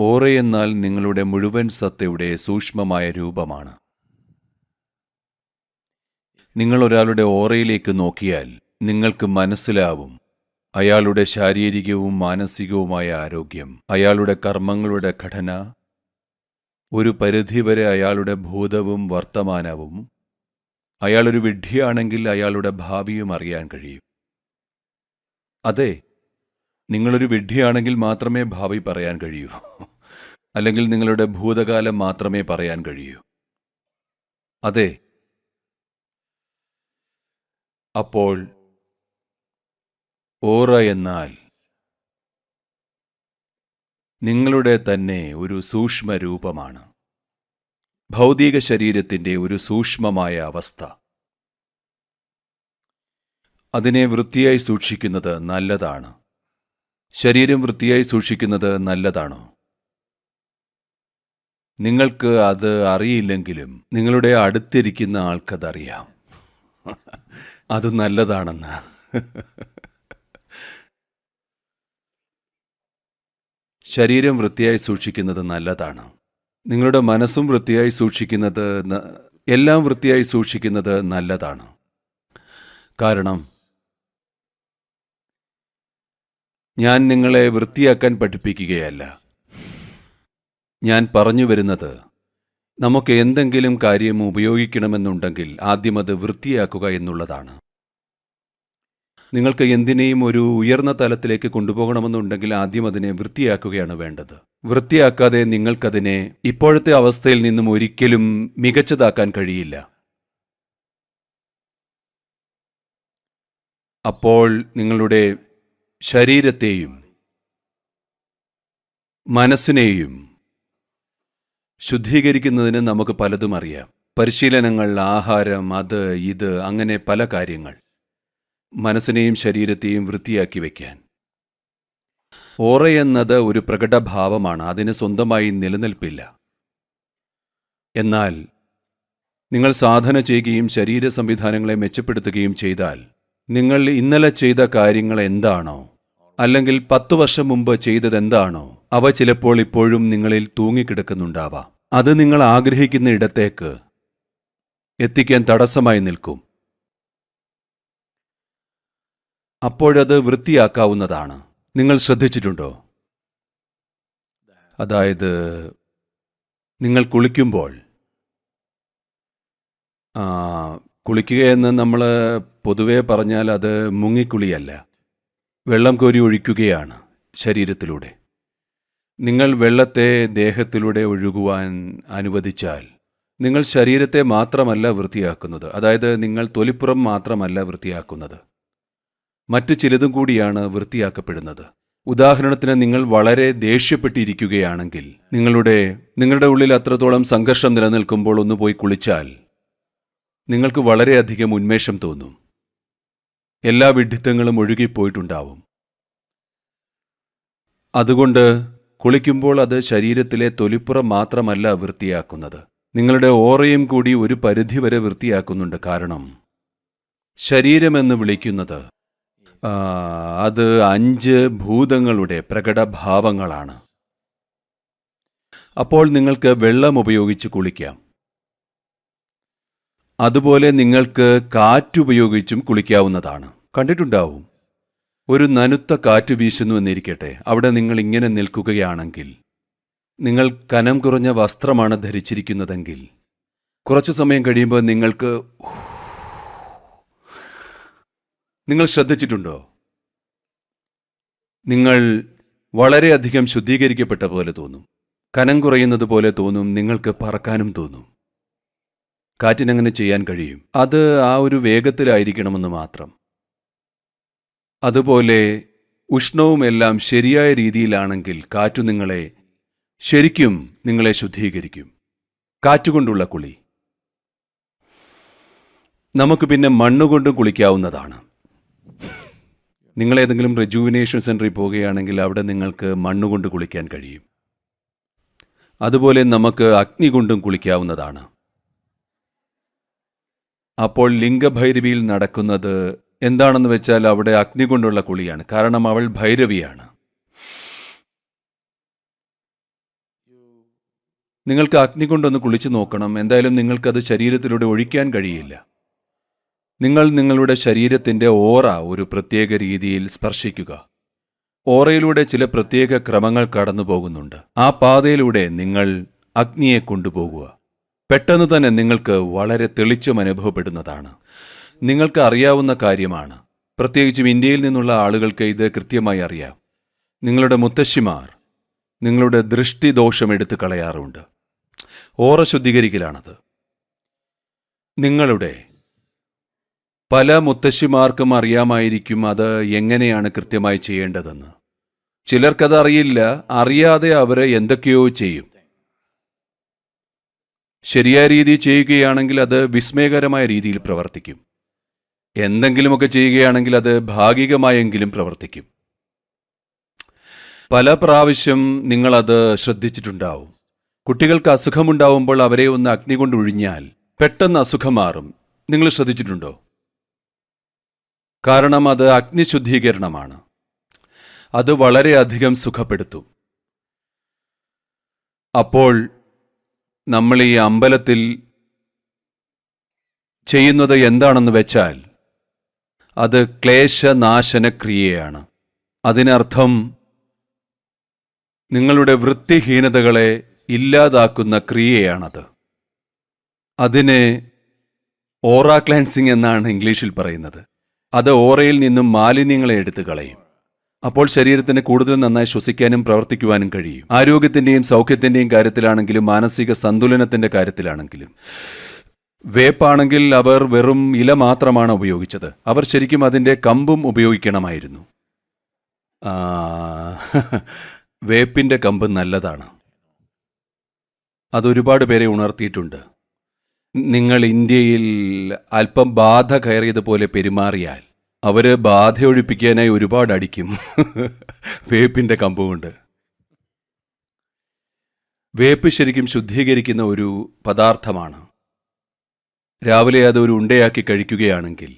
ഓറയെന്നാൽ നിങ്ങളുടെ മുഴുവൻ സത്തയുടെ സൂക്ഷ്മമായ രൂപമാണ്. നിങ്ങൾ ഒരാളുടെ ഓറയിലേക്ക് നോക്കിയാൽ നിങ്ങൾക്ക് മനസ്സിലാവും. അയാളുടെ ശാരീരികവും മാനസികവുമായ ആരോഗ്യം അയാളുടെ കർമ്മങ്ങളുടെ ഘടന ഒരു പരിധിവരെ അയാളുടെ ഭൂതവും വർത്തമാനവും അയാളൊരു വിഡ്ഢിയാണെങ്കിൽ അയാളുടെ ഭാവിയും അറിയാൻ കഴിയും. അതെ നിങ്ങളൊരു വിഡ്ഢിയാണെങ്കിൽ മാത്രമേ ഭാവി പറയാൻ കഴിയൂ. അല്ലെങ്കിൽ നിങ്ങളുടെ ഭൂതകാലം മാത്രമേ പറയാൻ കഴിയൂ. അതെ. അപ്പോൾ ഓറ എന്നാൽ നിങ്ങളുടെ തന്നെ ഒരു സൂക്ഷ്മ രൂപമാണ് ഭൗതിക ശരീരത്തിന്റെ ഒരു സൂക്ഷ്മമായ അവസ്ഥ. അതിനെ വൃത്തിയായി സൂക്ഷിക്കുന്നത് നല്ലതാണ്. ശരീരം വൃത്തിയായി സൂക്ഷിക്കുന്നത് നല്ലതാണോ? നിങ്ങൾക്ക് അത് അറിയില്ലെങ്കിലും നിങ്ങളുടെ അടുത്തിരിക്കുന്ന ആൾക്കതറിയാം. അത് നല്ലതാണെന്ന്. ശരീരം വൃത്തിയായി സൂക്ഷിക്കുന്നത് നല്ലതാണ്. നിങ്ങളുടെ മനസ്സും വൃത്തിയായി സൂക്ഷിക്കുന്നത് എല്ലാം വൃത്തിയായി സൂക്ഷിക്കുന്നത് നല്ലതാണ്. കാരണം ഞാൻ നിങ്ങളെ വൃത്തിയാക്കാൻ പഠിപ്പിക്കുകയല്ല. ഞാൻ പറഞ്ഞു വരുന്നത് നമുക്ക് എന്തെങ്കിലും കാര്യം ഉപയോഗിക്കണമെന്നുണ്ടെങ്കിൽ ആദ്യം അത് വൃത്തിയാക്കുക എന്നുള്ളതാണ്. നിങ്ങൾക്ക് എന്തിനേയും ഒരു ഉയർന്ന തലത്തിലേക്ക് കൊണ്ടുപോകണമെന്നുണ്ടെങ്കിൽ ആദ്യം അതിനെ വൃത്തിയാക്കുകയാണ് വേണ്ടത്. വൃത്തിയാക്കാതെ നിങ്ങൾക്കതിനെ ഇപ്പോഴത്തെ അവസ്ഥയിൽ നിന്നും ഒരിക്കലും മികച്ചതാക്കാൻ കഴിയില്ല. അപ്പോൾ നിങ്ങളുടെ ശരീരത്തെയും മനസ്സിനെയും ശുദ്ധീകരിക്കുന്നതിന് നമുക്ക് പലതും അറിയാം. പരിശീലനങ്ങൾ ആഹാരം അത് ഇത് അങ്ങനെ പല കാര്യങ്ങൾ മനസ്സിനെയും ശരീരത്തെയും വൃത്തിയാക്കി വയ്ക്കാൻ ഓറ എന്നത് ഒരു പ്രകടഭാവമാണ് അതിന് സ്വന്തമായി നിലനിൽപ്പില്ല. എന്നാൽ നിങ്ങൾ സാധന ചെയ്യുകയും ശരീര സംവിധാനങ്ങളെ മെച്ചപ്പെടുത്തുകയും ചെയ്താൽ നിങ്ങൾ ഇന്നലെ ചെയ്ത കാര്യങ്ങൾ എന്താണോ? അല്ലെങ്കിൽ പത്തു വർഷം മുമ്പ് ചെയ്തതെന്താണോ അവ ചിലപ്പോൾ ഇപ്പോഴും നിങ്ങളിൽ തൂങ്ങിക്കിടക്കുന്നുണ്ടാവാം. അത് നിങ്ങൾ ആഗ്രഹിക്കുന്ന ഇടത്തേക്ക് എത്തിക്കാൻ തടസ്സമായി നിൽക്കും. അപ്പോഴത് വൃത്തിയാക്കാവുന്നതാണ്. നിങ്ങൾ ശ്രദ്ധിച്ചിട്ടുണ്ടോ? അതായത് നിങ്ങൾ കുളിക്കുമ്പോൾ കുളിക്കുകയെന്ന് നമ്മൾ പൊതുവെ പറഞ്ഞാൽ അത് മുങ്ങിക്കുളിയല്ല. വെള്ളം കോരി ഒഴിക്കുകയാണ് ശരീരത്തിലൂടെ. നിങ്ങൾ വെള്ളത്തെ ദേഹത്തിലൂടെ ഒഴുകുവാൻ അനുവദിച്ചാൽ നിങ്ങൾ ശരീരത്തെ മാത്രമല്ല വൃത്തിയാക്കുന്നത്. അതായത് നിങ്ങൾ തൊലിപ്പുറം മാത്രമല്ല വൃത്തിയാക്കുന്നത്. മറ്റു ചിലതും കൂടിയാണ് വൃത്തിയാക്കപ്പെടുന്നത്. ഉദാഹരണത്തിന് നിങ്ങൾ വളരെ ദേഷ്യപ്പെട്ടിരിക്കുകയാണെങ്കിൽ നിങ്ങളുടെ നിങ്ങളുടെ ഉള്ളിൽ അത്രത്തോളം സംഘർഷം നിലനിൽക്കുമ്പോൾ ഒന്ന് പോയി കുളിച്ചാൽ നിങ്ങൾക്ക് വളരെയധികം ഉന്മേഷം തോന്നും. എല്ലാ വിഡ്ഢിത്തങ്ങളും ഒഴുകിപ്പോയിട്ടുണ്ടാവും. അതുകൊണ്ട് കുളിക്കുമ്പോൾ അത് ശരീരത്തിലെ തൊലിപ്പുറം മാത്രമല്ല വൃത്തിയാക്കുന്നത്. നിങ്ങളുടെ ഓറയും കൂടി ഒരു പരിധിവരെ വൃത്തിയാക്കുന്നുണ്ട് കാരണം ശരീരമെന്ന് വിളിക്കുന്നത് അത് അഞ്ച് ഭൂതങ്ങളുടെ പ്രകടഭാവങ്ങളാണ്. അപ്പോൾ നിങ്ങൾക്ക് വെള്ളം ഉപയോഗിച്ച് കുളിക്കാം. അതുപോലെ നിങ്ങൾക്ക് കാറ്റുപയോഗിച്ചും കുളിക്കാവുന്നതാണ്. കണ്ടിട്ടുണ്ടാവും. ഒരു നനുത്ത കാറ്റ് വീശുന്നു എന്നിരിക്കട്ടെ. അവിടെ നിങ്ങൾ ഇങ്ങനെ നിൽക്കുകയാണെങ്കിൽ നിങ്ങൾ കനം കുറഞ്ഞ വസ്ത്രമാണ് ധരിച്ചിരിക്കുന്നതെങ്കിൽ കുറച്ചു സമയം കഴിയുമ്പോൾ നിങ്ങൾക്ക് നിങ്ങൾ ശ്രദ്ധിച്ചിട്ടുണ്ടോ? നിങ്ങൾ വളരെയധികം ശുദ്ധീകരിക്കപ്പെട്ട പോലെ തോന്നും. കനം കുറയുന്നത് പോലെ തോന്നും. നിങ്ങൾക്ക് പറക്കാനും തോന്നും. കാറ്റിനങ്ങനെ ചെയ്യാൻ കഴിയും. അത് ആ ഒരു വേഗത്തിലായിരിക്കണമെന്ന് മാത്രം. അതുപോലെ ഉഷ്ണവും എല്ലാം ശരിയായ രീതിയിലാണെങ്കിൽ കാറ്റു നിങ്ങളെ ശരിക്കും നിങ്ങളെ ശുദ്ധീകരിക്കും. കാറ്റുകൊണ്ടുള്ള കുളി. നമുക്ക് പിന്നെ മണ്ണുകൊണ്ടും കുളിക്കാവുന്നതാണ്. നിങ്ങൾ ഏതെങ്കിലും റെജുവിനേഷൻ സെന്ററിൽ പോവുകയാണെങ്കിൽ അവിടെ നിങ്ങൾക്ക് മണ്ണുകൊണ്ട് കുളിക്കാൻ കഴിയും. അതുപോലെ നമുക്ക് അഗ്നി കൊണ്ടും കുളിക്കാവുന്നതാണ്. അപ്പോൾ ലിംഗഭൈരവിയിൽ നടക്കുന്നത് എന്താണെന്ന് വെച്ചാൽ അവിടെ അഗ്നി കൊണ്ടുള്ള കുളിയാണ്. കാരണം അവൾ ഭൈരവിയാണ്. നിങ്ങൾക്ക് അഗ്നി കൊണ്ടൊന്ന് കുളിച്ചു നോക്കണം. എന്തായാലും നിങ്ങൾക്കത് ശരീരത്തിലൂടെ ഒഴിക്കാൻ കഴിയില്ല. നിങ്ങൾ നിങ്ങളുടെ ശരീരത്തിന്റെ ഓറ ഒരു പ്രത്യേക രീതിയിൽ സ്പർശിക്കുക. ഓറയിലൂടെ ചില പ്രത്യേക ക്രമങ്ങൾ കടന്നു പോകുന്നുണ്ട് ആ പാതയിലൂടെ നിങ്ങൾ അഗ്നിയെ കൊണ്ടുപോകുക. പെട്ടെന്ന് തന്നെ നിങ്ങൾക്ക് വളരെ തെളിച്ചം അനുഭവപ്പെടുന്നതാണ്. നിങ്ങൾക്ക് അറിയാവുന്ന കാര്യമാണ്. പ്രത്യേകിച്ചും ഇന്ത്യയിൽ നിന്നുള്ള ആളുകൾക്ക് ഇത് കൃത്യമായി അറിയാം. നിങ്ങളുടെ മുത്തശ്ശിമാർ നിങ്ങളുടെ ദൃഷ്ടിദോഷം എടുത്തു കളയാറുണ്ട്. ഓറ ശുദ്ധീകരിക്കലാണത്. നിങ്ങളുടെ പല മുത്തശ്ശിമാർക്കും അറിയാമായിരിക്കും അത് എങ്ങനെയാണ് കൃത്യമായി ചെയ്യേണ്ടതെന്ന്. ചിലർക്കത് അറിയില്ല അറിയാതെ അവരെ എന്തൊക്കെയോ ചെയ്യും. ശരിയായ രീതി ചെയ്യുകയാണെങ്കിൽ അത് വിസ്മയകരമായ രീതിയിൽ പ്രവർത്തിക്കും. എന്തെങ്കിലുമൊക്കെ ചെയ്യുകയാണെങ്കിൽ അത് ഭാഗികമായെങ്കിലും പ്രവർത്തിക്കും. പല പ്രാവശ്യം നിങ്ങളത് ശ്രദ്ധിച്ചിട്ടുണ്ടാവും. കുട്ടികൾക്ക് അസുഖമുണ്ടാവുമ്പോൾ അവരെ ഒന്ന് അഗ്നി കൊണ്ട് ഒഴിഞ്ഞാൽ പെട്ടെന്ന് അസുഖം മാറും. നിങ്ങൾ ശ്രദ്ധിച്ചിട്ടുണ്ടോ? കാരണം അത് അഗ്നിശുദ്ധീകരണമാണ് അത് വളരെയധികം സുഖപ്പെടുത്തും. അപ്പോൾ നമ്മൾ ഈ അമ്പലത്തിൽ ചെയ്യുന്നത് എന്താണെന്ന് വെച്ചാൽ അത് ക്ലേശനാശന ക്രിയയാണ് അതിനർത്ഥം നിങ്ങളുടെ വൃത്തിഹീനതകളെ ഇല്ലാതാക്കുന്ന ക്രിയയാണത്. അതിനെ ഓറ ക്ലാൻസിങ് എന്നാണ് ഇംഗ്ലീഷിൽ പറയുന്നത്. അത് ഓറയിൽ നിന്നും മാലിന്യങ്ങളെ എടുത്തു കളയും. അപ്പോൾ ശരീരത്തിന് കൂടുതൽ നന്നായി ശ്വസിക്കാനും പ്രവർത്തിക്കുവാനും കഴിയും. ആരോഗ്യത്തിന്റെയും സൗഖ്യത്തിന്റെയും കാര്യത്തിലാണെങ്കിലും മാനസിക സന്തുലനത്തിന്റെ കാര്യത്തിലാണെങ്കിലും. വേപ്പാണെങ്കിൽ അവർ വെറും ഇല മാത്രമാണ് ഉപയോഗിച്ചത്. അവർ ശരിക്കും അതിന്റെ കമ്പും ഉപയോഗിക്കണമായിരുന്നു. വേപ്പിന്റെ കമ്പ് നല്ലതാണ്. അതൊരുപാട് പേരെ ഉണർത്തിയിട്ടുണ്ട്. നിങ്ങൾ ഇന്ത്യയിൽ അല്പം ബാധ കയറിയതുപോലെ പെരുമാറിയാൽ അവർ ബാധ ഒഴിപ്പിക്കാനായി ഒരുപാട് അടിക്കും. വേപ്പിന്റെ കമ്പുകൊണ്ട് വേപ്പ് ശരിക്കും ശുദ്ധീകരിക്കുന്ന ഒരു പദാർത്ഥമാണ്. രാവിലെ അത് ഒരു ഉണ്ടയാക്കി കഴിക്കുകയാണെങ്കിൽ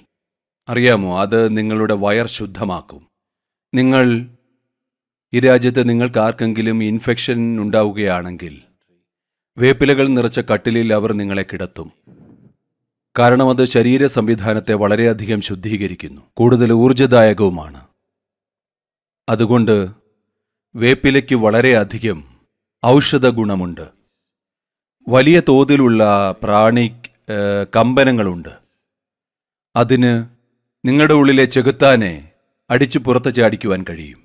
അറിയാമോ അത് നിങ്ങളുടെ വയർ ശുദ്ധമാക്കും. നിങ്ങൾ ഈ രാജ്യത്ത് നിങ്ങൾക്ക് ആർക്കെങ്കിലും ഇൻഫെക്ഷൻ ഉണ്ടാവുകയാണെങ്കിൽ വേപ്പിലകൾ നിറച്ച കട്ടിലിൽ അവർ നിങ്ങളെ കിടത്തും. കാരണം അത് ശരീര സംവിധാനത്തെ വളരെയധികം ശുദ്ധീകരിക്കുന്നു. കൂടുതൽ ഊർജദായകവുമാണ്. അതുകൊണ്ട് വേപ്പിലയ്ക്ക് വളരെയധികം ഔഷധ ഗുണമുണ്ട് വലിയ തോതിലുള്ള പ്രാണി കമ്പനങ്ങളുണ്ട്. അതിന് നിങ്ങളുടെ ഉള്ളിലെ ചെകുത്താനെ അടിച്ചു പുറത്ത് ചാടിക്കുവാൻ കഴിയും.